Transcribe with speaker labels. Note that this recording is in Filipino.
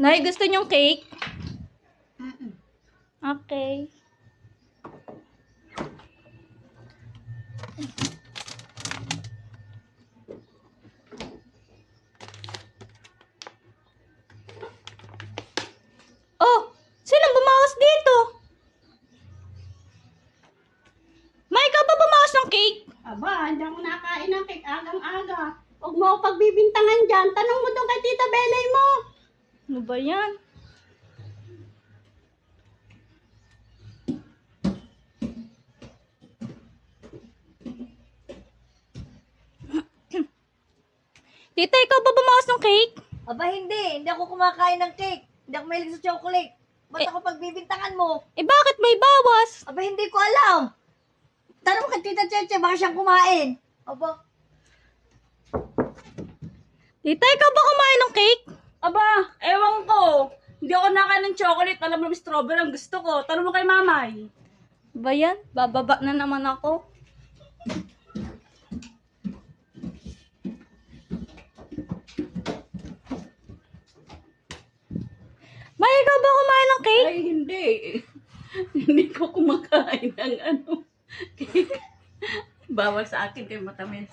Speaker 1: Nay, gusto niyong cake? Okay. Oh, sinong bumawas dito? May, ikaw ba bumawas ng cake?
Speaker 2: Aba, hindi ako nakain ng cake agang-aga. Huwag mo ako pagbibintangan dyan. Tanong mo doon kay Tita.
Speaker 1: Ano ba yan? Tita, ikaw ba bumawas ng cake?
Speaker 3: Aba, hindi. Hindi ako kumakain ng cake. Hindi ako mahilig sa chocolate. Ba't
Speaker 1: Eh-
Speaker 3: ako pagbibintangan mo?
Speaker 1: Eh bakit may bawas?
Speaker 3: Aba, hindi ko alam. Tanong kay Tita Cheche, baka siyang kumain. Aba,
Speaker 1: Tita, ikaw ba kumain ng cake?
Speaker 4: Aba, ewan ko. Hindi ako nakain ng chocolate. Alam mo, strawberry ang gusto ko. Tanong mo kay mamay.
Speaker 1: Ba yan? Bababa na naman ako. May, ikaw ba kumain ng cake?
Speaker 4: Ay, hindi. hindi ko kumakain ng ano, cake. Bawal sa akin kay matamis.